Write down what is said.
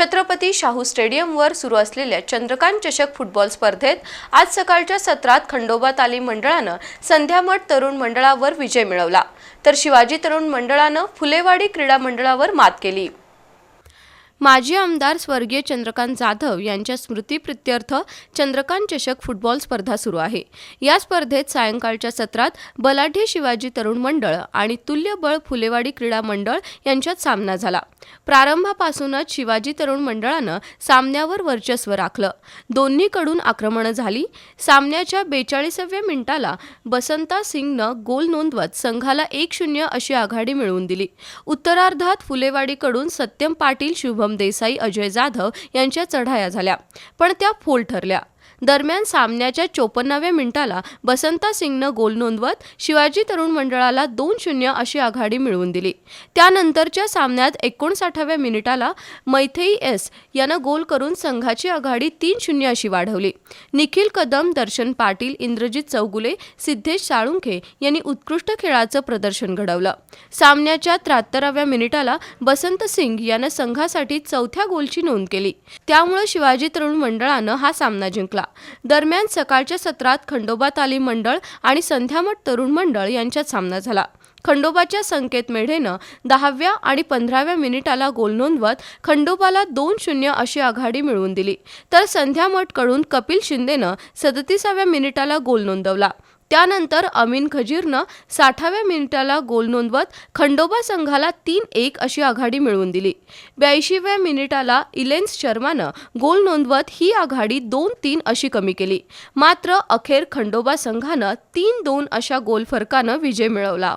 छत्रपती शाहू स्टेडियमवर सुरू असलेल्या चंद्रकांत चषक फुटबॉल स्पर्धेत आज सकाळच्या सत्रात खंडोबा तालीम मंडळानं संध्यामठ तरुण मंडळावर विजय मिळवला. तर शिवाजी तरुण मंडळानं फुलेवाडी क्रीडा मंडळावर मात केली. माजी आमदार स्वर्गीय चंद्रकांत जाधव यांच्या स्मृतीप्रित्यर्थ चंद्रकांत चषक फुटबॉल स्पर्धा सुरू आहे. या स्पर्धेत सायंकाळच्या सत्रात बलाढ्य शिवाजी तरुण मंडळ आणि तुल्यबळ फुलेवाडी क्रीडा मंडळ यांच्यात सामना झाला. प्रारंभापासूनच शिवाजी तरुण मंडळानं सामन्यावर वर्चस्व राखलं. दोन्हीकडून आक्रमणं झाली. सामन्याच्या बेचाळीसाव्या मिनिटाला बसंता सिंगनं गोल नोंदवत संघाला एक शून्य अशी आघाडी मिळवून दिली. उत्तरार्धात फुलेवाडीकडून सत्यम पाटील शुभम देसाई अजय जाधव यांच्या चढाया झाल्या. पण त्या फोल ठरल्या. दरम्यान सामन्याच्या चोपन्नाव्या मिनिटाला बसंता सिंगनं गोल नोंदवत शिवाजी तरुण मंडळाला दोन शून्य अशी आघाडी मिळवून दिली. त्यानंतरच्या सामन्यात एकोणसाठाव्या मिनिटाला मैथेई एस यानं गोल करून संघाची आघाडी तीन शून्य अशी वाढवली. निखिल कदम दर्शन पाटील इंद्रजित चौगुले सिद्धेश साळुंखे यांनी उत्कृष्ट खेळाचं प्रदर्शन घडवलं. सामन्याच्या त्र्याहत्तराव्या मिनिटाला बसंत सिंग यानं संघासाठी चौथ्या गोलची नोंद केली. त्यामुळे शिवाजी तरुण मंडळानं हा सामना जिंकला. दरम्यान सकाळच्या सत्रात खंडोबा तालीम मंडळ आणि संध्यामठ तरुण मंडळ यांच्यात सामना झाला. खंडोबाच्या संकेत मेढेनं दहाव्या आणि पंधराव्या मिनिटाला गोल नोंदवत खंडोबाला दोन शून्य अशी आघाडी मिळवून दिली. तर संध्यामठकडून कपिल शिंदेनं सदतीसाव्या मिनिटाला गोल नोंदवला. त्यानंतर अमीन खजीरनं साठाव्या मिनिटाला गोल नोंदवत खंडोबा संघाला तीन एक अशी आघाडी मिळवून दिली. ब्याऐंशीव्या मिनिटाला इलेन्स शर्मानं गोल नोंदवत ही आघाडी दोन तीन अशी कमी केली. मात्र अखेर खंडोबा संघानं तीन दोन अशा गोल फरकानं विजय मिळवला.